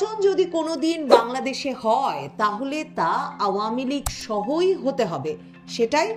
নির্বাচন যদি কোনো দিন বাংলাদেশে হয়, তাহলে তা আওয়ামী লীগ সহই হতে হবে। সেটাই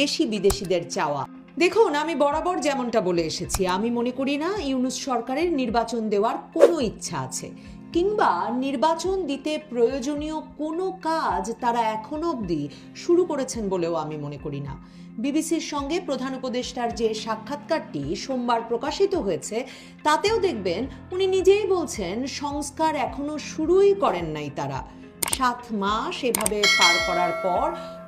দেশি বিদেশিদের চাওয়া। দেখুন, আমি বরাবর যেমনটা বলে এসেছি, আমি মনে করি না ইউনুস সরকারের নির্বাচন দেওয়ার কোনো ইচ্ছা আছে। কিংবা নির্বাচন দিতে প্রয়োজনীয় কোনো কাজ তারা এখনও অবধি শুরু করেছেন বলেও আমি মনে করি না। বিবিসির সঙ্গে প্রধান উপদেষ্টার যে সাক্ষাৎকারটি সোমবার প্রকাশিত হয়েছে, তাতেও দেখবেন উনি নিজেই বলছেন, সংস্কার এখনও শুরুই করেন নাই তারা। সাত মাস এভাবে পার করার পর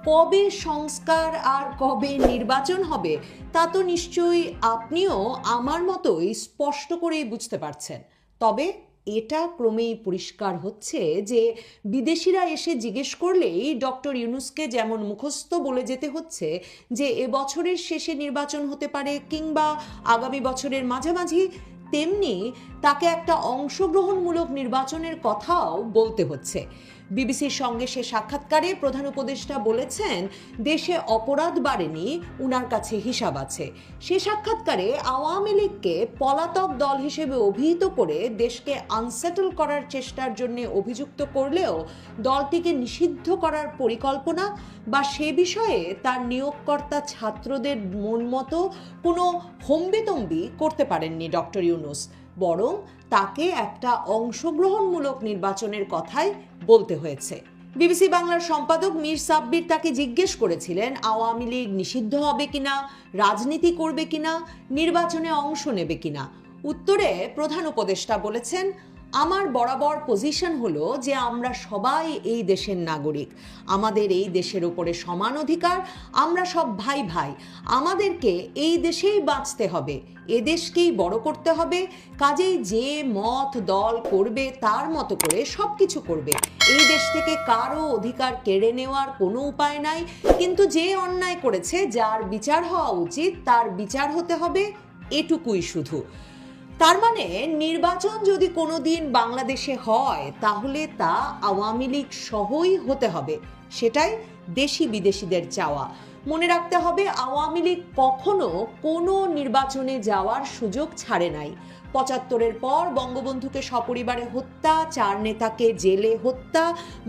কবে সংস্কার আর কবে নির্বাচন হবে, তা তো নিশ্চয়ই আপনিও আমার মতোই স্পষ্ট করেই বুঝতে পারছেন। তবে এটা ক্রমেই পরিষ্কার হচ্ছে যে বিদেশিরা এসে জিজ্ঞেস করলেই ডক্টর ইউনুসকে যেমন মুখস্থ বলে যেতে হচ্ছে যে এবছরের বছরের শেষে নির্বাচন হতে পারে কিংবা আগামী বছরের মাঝামাঝি, তেমনি তাকে একটা অংশগ্রহণমূলক নির্বাচনের কথাও বলতে হচ্ছে। বিবিসির সঙ্গে সে সাক্ষাৎকারে প্রধান উপদেষ্টা বলেছেন, দেশে অপরাধ বাড়েনি, উনার কাছে হিসাব আছে। সে সাক্ষাৎকারে আওয়ামী লীগকে পলাতক দল হিসেবে অভিহিত করে দেশকে আনসেটল করার চেষ্টার জন্য অভিযুক্ত করলেও দলটিকে নিষিদ্ধ করার পরিকল্পনা বা সে বিষয়ে তার নিয়োগকর্তা ছাত্রদের মন মতো কোনো হম্বিতম্বি করতে পারেননি ডক্টর ইউনুস। বরং তাকে একটা অংশগ্রহণমূলক নির্বাচনের কথাই বলতে হয়েছে। বিবিসি বাংলার সম্পাদক মীর সাব্বির তাকে জিজ্ঞেস করেছিলেন, আওয়ামী লীগ নিষিদ্ধ হবে কিনা, রাজনীতি করবে কিনা, নির্বাচনে অংশ নেবে কিনা। উত্তরে প্রধান উপদেষ্টা বলেছেন আমার বরাবর পজিশন হলো যে আমরা সবাই এই দেশের নাগরিক। আমাদের এই দেশের উপরে সমান অধিকার, আমরা সব ভাই ভাই। আমাদেরকে এই দেশেই বাঁচতে হবে, এ দেশকেই বড় করতে হবে। কাজেই যে মত দল করবে তার মতো করে সব কিছু করবে। এই দেশ থেকে কারও অধিকার কেড়ে নেওয়ার কোনো উপায় নাই। কিন্তু যে অন্যায় করেছে, যার বিচার হওয়া উচিত, তার বিচার হতে হবে, এটুকুই শুধু। তার মানে নির্বাচন যদি কোনো দিন বাংলাদেশে হয়, তাহলে তা আওয়ামী লীগ সহই হতে হবে। সেটাই দেশি বিদেশিদের চাওয়া। মনে রাখতে হবে, আওয়ামী লীগ কখনো কোনো নির্বাচনে যাওয়ার সুযোগ ছাড়ে নাই। পঁচাত্তরের পর বঙ্গবন্ধুকে সপরিবারে হত্যা, চার নেতাকে জেলে হত্যা,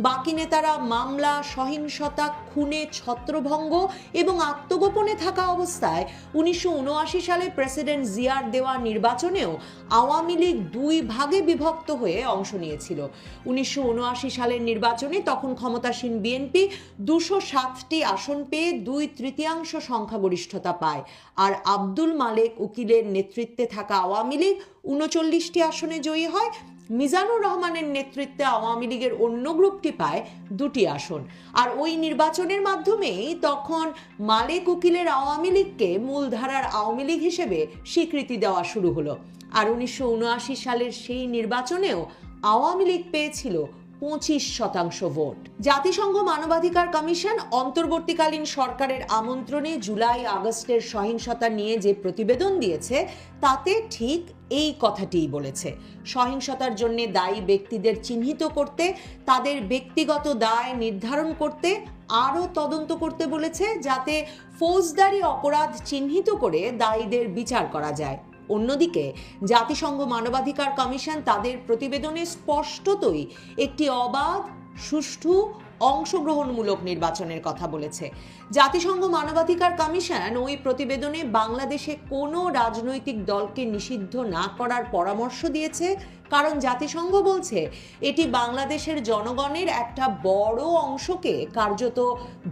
বাকি নেতারা মামলা, সহিংসতা, খুনে, ছত্রভঙ্গ এবং আত্মগোপনে থাকা অবস্থায় উনিশশো উনআশি সালে প্রেসিডেন্ট জিয়ার দেওয়া নির্বাচনেও আওয়ামী লীগ দুই ভাগে বিভক্ত হয়ে অংশ নিয়েছিল। উনিশশো উনআশি সালের নির্বাচনে তখন ক্ষমতাসীন বিএনপি দুশো সাতটি আসন পেয়ে দুই তৃতীয়াংশ সংখ্যাগরিষ্ঠতা পায়। আর আব্দুল মালেক উকিলের নেতৃত্বে থাকা আওয়ামী লীগ উনচল্লিশটি আসনে জয়ী হয়। মিজানুর রহমানের নেতৃত্বে আওয়ামী লীগের অন্য গ্রুপটি পায় দুটি আসন। আর ওই নির্বাচনের মাধ্যমেই তখন মালেক উকিলের আওয়ামী লীগকে মূলধারার আওয়ামী লীগ হিসেবে স্বীকৃতি দেওয়া শুরু হলো। আর উনিশশো উনআশি সালের সেই নির্বাচনেও আওয়ামী লীগ পেয়েছিল পঁচিশ শতাংশ ভোট। জাতিসংঘ মানবাধিকার কমিশন অন্তর্বর্তীকালীন সরকারের আমন্ত্রণে জুলাই আগস্টের সহিংসতা নিয়ে যে প্রতিবেদন দিয়েছে, তাতে ঠিক এই কথাটিই বলেছে। সহিংসতার জন্য দায়ী ব্যক্তিদের চিহ্নিত করতে, তাদের ব্যক্তিগত দায় নির্ধারণ করতে, আরও তদন্ত করতে বলেছে, যাতে ফৌজদারি অপরাধ চিহ্নিত করে দায়ীদের বিচার করা যায়। অন্যদিকে, জাতিসংঘ মানবাধিকার কমিশন তাদের প্রতিবেদনে স্পষ্টতই একটি অবাধ, সুষ্ঠু, অংশগ্রহণমূলক নির্বাচনের কথা বলেছে। জাতিসংঘ মানবাধিকার কমিশন ওই প্রতিবেদনে বাংলাদেশে কোনো রাজনৈতিক দলকে নিষিদ্ধ না করার পরামর্শ দিয়েছে, কারণ জাতিসংঘ বলছে, এটি বাংলাদেশের জনগণের একটা বড় অংশকে কার্যত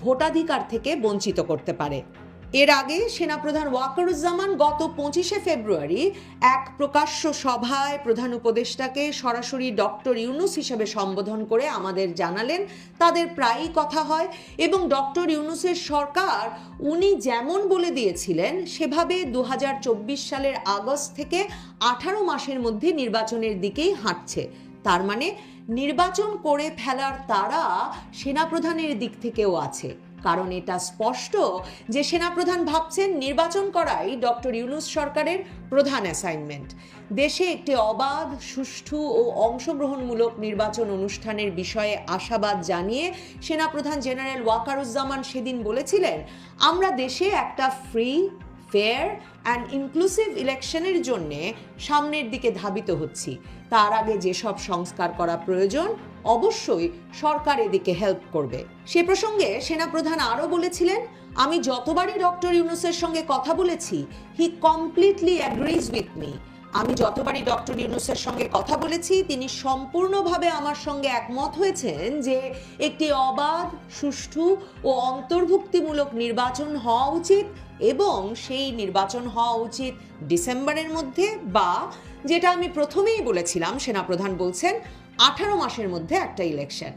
ভোটাধিকার থেকে বঞ্চিত করতে পারে। এর আগে সেনাপ্রধান ওয়াকারুজ্জামান গত পঁচিশে ফেব্রুয়ারি এক প্রকাশ্য সভায় প্রধান উপদেষ্টাকে সরাসরি ডক্টর ইউনুস হিসেবে সম্বোধন করে আমাদের জানালেন, তাদের প্রায়ই কথা হয় এবং ডক্টর ইউনুসের সরকার উনি যেমন বলে দিয়েছিলেন, সেভাবে দু হাজার চব্বিশ সালের আগস্ট থেকে আঠারো মাসের মধ্যে নির্বাচনের দিকেই হাঁটছে। তার মানে নির্বাচন করে ফেলার তারা সেনাপ্রধানের দিক থেকেও আছে। কারণ এটা স্পষ্ট যে সেনাপ্রধান ভাবছেন নির্বাচন করাই ডক্টর ইউনুস সরকারের প্রধান অ্যাসাইনমেন্ট দেশে একটি অবাধ, সুষ্ঠু ও অংশগ্রহণমূলক নির্বাচন অনুষ্ঠানের বিষয়ে আশাবাদ জানিয়ে সেনাপ্রধান জেনারেল ওয়াকারুজ্জামান সেদিন বলেছিলেন, আমরা দেশে একটা ফ্রি ফেয়ার অ্যান্ড ইনক্লুসিভ ইলেকশনের জন্যে সামনের দিকে ধাবিত হচ্ছি। তার আগে যেসব সংস্কার করা প্রয়োজন অবশ্যই সরকার এদিকে হেল্প করবে। সে প্রসঙ্গে সেনাপ্রধান আরও বলেছিলেন, আমি যতবারই ডক্টর ইউনুসের সঙ্গে কথা বলেছি he completely agrees with me আমি যতবারই ডক্টর ইউনুসের সঙ্গে কথা বলেছি, তিনি সম্পূর্ণভাবে আমার সঙ্গে একমত হয়েছেন যে একটি অবাধ, সুষ্ঠু ও অন্তর্ভুক্তিমূলক নির্বাচন হওয়া উচিত এবং সেই নির্বাচন হওয়া উচিত ডিসেম্বরের মধ্যে বা, যেটা আমি প্রথমেই বলেছিলাম, সেনাপ্রধান বলছেন আঠারো মাসের মধ্যে একটা ইলেকশন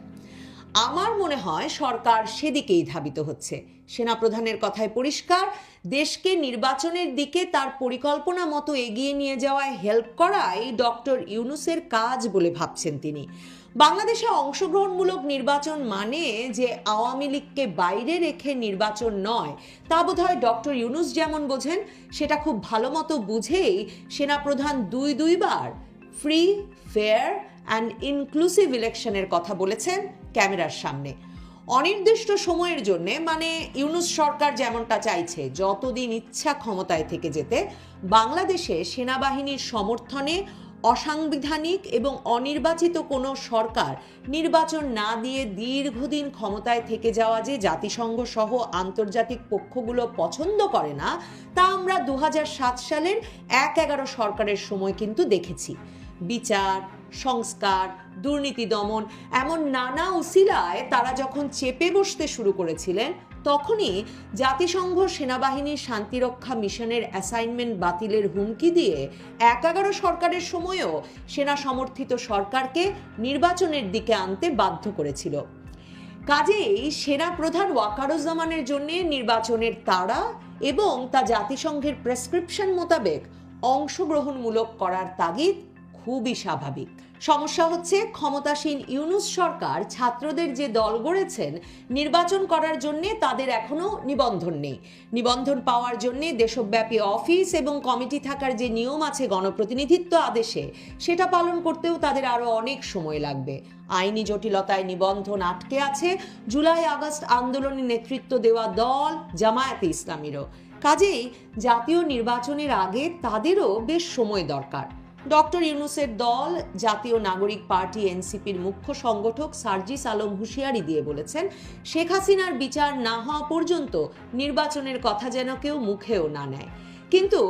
আমার মনে হয় সরকার সেদিকেই ধাবিত হচ্ছে। সেনাপ্রধানের কথায় পরিষ্কার, দেশকে নির্বাচনের দিকে তার পরিকল্পনা মতো এগিয়ে নিয়ে যাওয়ায় হেল্প করাই ডক্টর ইউনুসের কাজ বলে ভাবছেন তিনি। বাংলাদেশে অংশগ্রহণমূলক নির্বাচন মানে যে আওয়ামী লীগকে বাইরে রেখে নির্বাচন নয়, তা বোধহয় ডক্টর ইউনুস যেমন বোঝেন, সেটা খুব ভালো মতো বুঝেই সেনাপ্রধান দুই দুইবার ফ্রি ফেয়ার অ্যান্ড ইনক্লুসিভ ইলেকশনের কথা বলেছেন ক্যামেরার সামনে। অনির্দিষ্ট সময়ের জন্য মানে ইউনুস সরকার যেমনটা চাইছে, যতদিন ইচ্ছা ক্ষমতায় থেকে যেতে, বাংলাদেশে সেনাবাহিনীর সমর্থনে অসাংবিধানিক এবং অনির্বাচিত কোনো সরকার নির্বাচন না দিয়ে দীর্ঘদিন ক্ষমতায় থেকে যাওয়া যে জাতিসংঘ সহ আন্তর্জাতিক পক্ষগুলো পছন্দ করে না, তা আমরা দু হাজার সাত সালের এক এগারো সরকারের সময় কিন্তু দেখেছি। বিচার সংস্কার, দুর্নীতি দমন, এমন নানা উসিলায় তারা যখন চেপে বসতে শুরু করেছিলেন, তখনই জাতিসংঘ সেনাবাহিনীর শান্তিরক্ষা মিশনের অ্যাসাইনমেন্ট বাতিলের হুমকি দিয়ে এক এগারো সরকারের সময়ও সেনা সমর্থিত সরকারকে নির্বাচনের দিকে আনতে বাধ্য করেছিল। কাজেই সেনা প্রধান ওয়াকারুজ্জামানের জন্য নির্বাচনের তাড়া এবং তা জাতিসংঘের প্রেসক্রিপশন মোতাবেক অংশগ্রহণমূলক করার তাগিদ খুবই স্বাভাবিক। সমস্যা হচ্ছে, ক্ষমতাসীন ইউনুস সরকার ছাত্রদের যে দল গড়েছেন, নির্বাচন করার জন্য তাদের এখনও নিবন্ধন নেই। নিবন্ধন পাওয়ার জন্য দেশব্যাপী অফিস এবং কমিটি থাকার যে নিয়ম আছে গণপ্রতিনিধিত্ব আদেশে, সেটা পালন করতেও তাদের আরও অনেক সময় লাগবে। আইনি জটিলতায় নিবন্ধন আটকে আছে, জুলাই আগস্ট আন্দোলনে নেতৃত্ব দেওয়া দল জামায়াতে ইসলামীরও। কাজেই জাতীয় নির্বাচনের আগে তাদেরও বেশ সময় দরকার। ডক্টর ইউনুসের দল, জাতীয় নাগরিক পার্টি, এনসিপির মুখ্য সংগঠক সার্জিস আলম হুঁশিয়ারি দিয়ে বলেছেন, শেখ হাসিনার বিচার না হওয়া পর্যন্ত নির্বাচনের কথা যেন কেউ মুখেও না নেয়। কিন্তু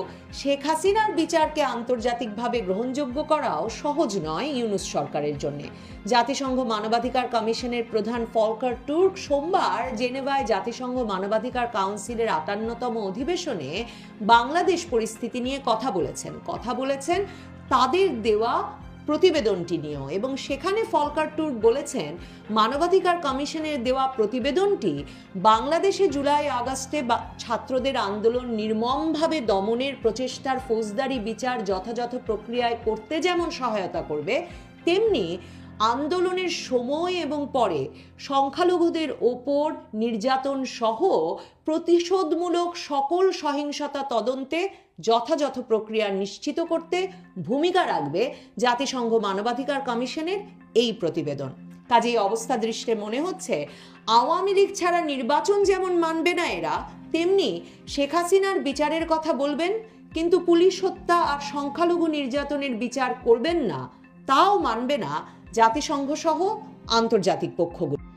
শেখ হাসিনার বিচারকে আন্তর্জাতিকভাবে গ্রহণযোগ্য করাও সহজ নয় ইউনুস সরকারের জন্য। জাতিসংঘ মানবাধিকার কমিশনের প্রধান ফলকার টুর্ক সোমবার জেনেভায় জাতিসংঘ মানবাধিকার কাউন্সিলের আটান্নতম অধিবেশনে বাংলাদেশ পরিস্থিতি নিয়ে কথা বলেছেন। কথা বলেছেন তাদের দেওয়া প্রতিবেদনটি নিয়েও। এবং সেখানে ফলকার টুর বলেছেন, মানবাধিকার কমিশনের দেওয়া প্রতিবেদনটি বাংলাদেশে জুলাই আগস্টে ছাত্রদের আন্দোলন নির্মমভাবে দমনের প্রচেষ্টার ফৌজদারি বিচার যথাযথ প্রক্রিয়ায় করতে যেমন সহায়তা করবে, তেমনি আন্দোলনের সময় এবং পরে সংখ্যালঘুদের ওপর নির্যাতন সহ প্রতিশোধমূলক সকল সহিংসতা তদন্তে যথাযথ প্রক্রিয়া নিশ্চিত করতে ভূমিকা রাখবে জাতিসংঘ মানবাধিকার কমিশনের এই প্রতিবেদন। কাজে এই অবস্থা দৃষ্টে মনে হচ্ছে, আওয়ামী লীগ ছাড়া নির্বাচন যেমন মানবে না এরা, তেমনি শেখ হাসিনার বিচারের কথা বলবেন, কিন্তু পুলিশ হত্যা আর সংখ্যালঘু নির্যাতনের বিচার করবেন না, তাও মানবে না জাতিসংঘ সহ আন্তর্জাতিক পক্ষগুলো।